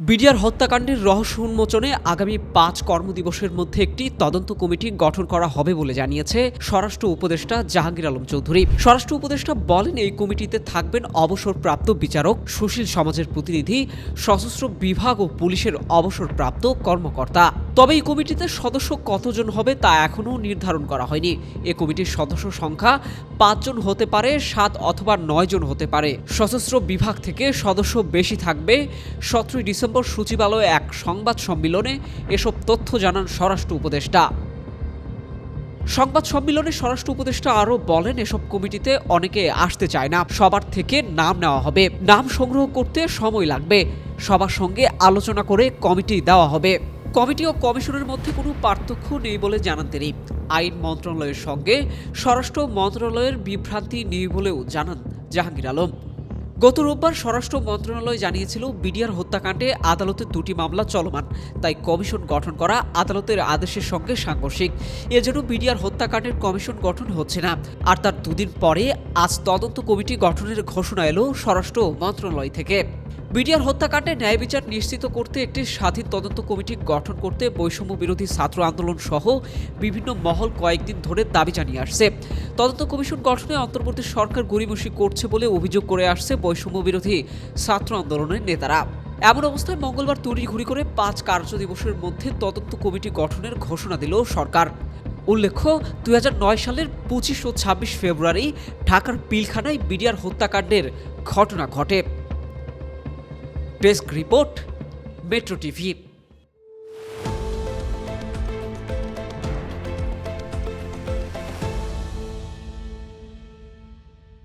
BDR হত্যাকাণ্ডের রহস্য উন্মোচনে আগামী পাঁচ কর্মদিবসের মধ্যে একটি তদন্ত কমিটি গঠন করা হবে বলে জানিয়েছে স্বরাষ্ট্র উপদেষ্টা জাহাঙ্গীর আলম চৌধুরী। স্বরাষ্ট্র উপদেষ্টা বলেন, এই কমিটিতে থাকবেন অবসরপ্রাপ্ত বিচারক, সুশীল সমাজের প্রতিনিধি, সশস্ত্র বিভাগ ও পুলিশের অবসরপ্রাপ্ত কর্মকর্তা। তবে এই কমিটিতে সদস্য কতজন হবে তা এখনও নির্ধারণ করা হয়নি। এ কমিটির সদস্য সংখ্যা পাঁচজন হতে পারে, সাত অথবা নয় জন হতে পারে। সশস্ত্র বিভাগ থেকে সদস্য বেশি থাকবে। সতেরোই ডিসেম্বর সচিবালয়ে এক সংবাদ সম্মেলনে এসব তথ্য জানান স্বরাষ্ট্র উপদেষ্টা। সংবাদ সম্মেলনে স্বরাষ্ট্র উপদেষ্টা আরও বলেন, এসব কমিটিতে অনেকে আসতে চায় না। সবার থেকে নাম নেওয়া হবে। নাম সংগ্রহ করতে সময় লাগবে। সবার সঙ্গে আলোচনা করে কমিটি দেওয়া হবে। কমিটি ও কমিশনের মধ্যে কোনো পার্থক্য নেই বলে জানান তিনি। আইন মন্ত্রণালয়ের সঙ্গে স্বরাষ্ট্র মন্ত্রণালয়ের বিভ্রান্তি নেই বলেও জানান জাহাঙ্গীর আলম। গত রোববার স্বরাষ্ট্র মন্ত্রণালয় জানিয়েছিল, বিডিআর হত্যাকাণ্ডে আদালতে দুটি মামলা চলমান, তাই কমিশন গঠন করা আদালতের আদেশের সঙ্গে সাংঘর্ষিক। এজন্য বিডিআর হত্যাকাণ্ডের কমিশন গঠন হচ্ছে না। আর তার দুদিন পরে আজ তদন্ত কমিটি গঠনের ঘোষণা এলো স্বরাষ্ট্র মন্ত্রণালয় থেকে। বিডিআর হত্যাকাণ্ডে ন্যায় বিচার নিশ্চিত করতে একটি স্বাধীন তদন্ত কমিটি গঠন করতে বৈষম্য বিরোধী ছাত্র আন্দোলন সহ বিভিন্ন মহল কয়েকদিন ধরে দাবি জানিয়ে আসছে। তদন্ত কমিশন গঠনে অন্তর্বর্তী সরকার গড়িমসি করছে বলে অভিযোগ করে আসছে বৈষম্য বিরোধী ছাত্র আন্দোলনের নেতারা। এমন অবস্থায় মঙ্গলবার তড়িঘড়ি করে পাঁচ কার্য দিবসের মধ্যে তদন্ত কমিটি গঠনের ঘোষণা দিল সরকার। উল্লেখ্য, দুই হাজার নয় সালের পঁচিশ ও ছাব্বিশ ফেব্রুয়ারি ঢাকার পিলখানায় বিডিআর হত্যাকাণ্ডের ঘটনা ঘটে। Desk report metro TV.